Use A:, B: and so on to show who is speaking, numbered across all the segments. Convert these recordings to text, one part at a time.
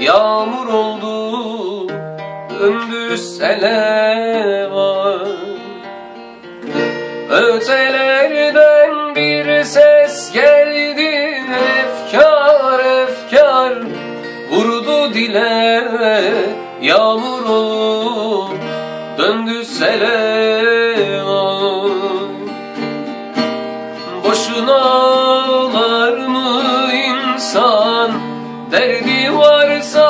A: yağmur oldu döndü sele var. Ötelerden bir ses geldi efkar efkar. Vurdu dile yağmur olup döndü sele var. Boşuna Derdi varsa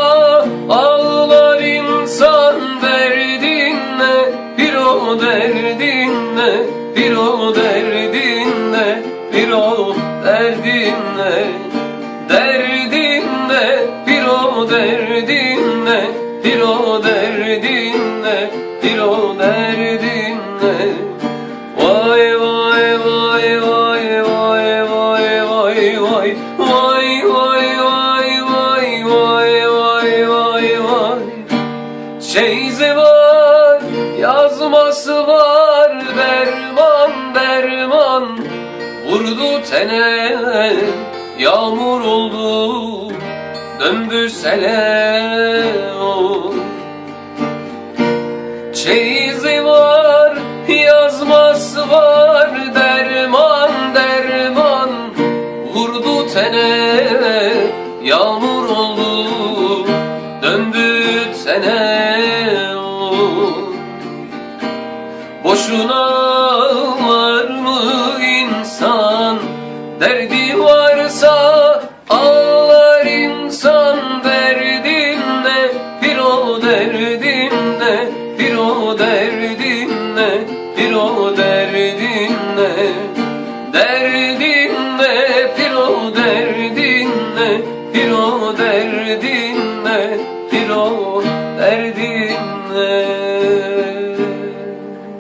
A: ağlar insan Derdinle bir o derdinle Bir o derdinle Bir o derdinle Derdinle bir o derdinle Bir o derdinle Bir o derdinle Şeyzi var yazması var derman derman. Vurdu tene yağmur oldu döndü sele. O Çeyizi var, yazması var, derman derman. Vurdu tene, yağmur Boşuna ağlar mı insan? Derdi varsa ağlar insan. Derdinle bir o derdinle Bir o derdinle Bir o derdinle Derdinle bir o derdinle ol derdinle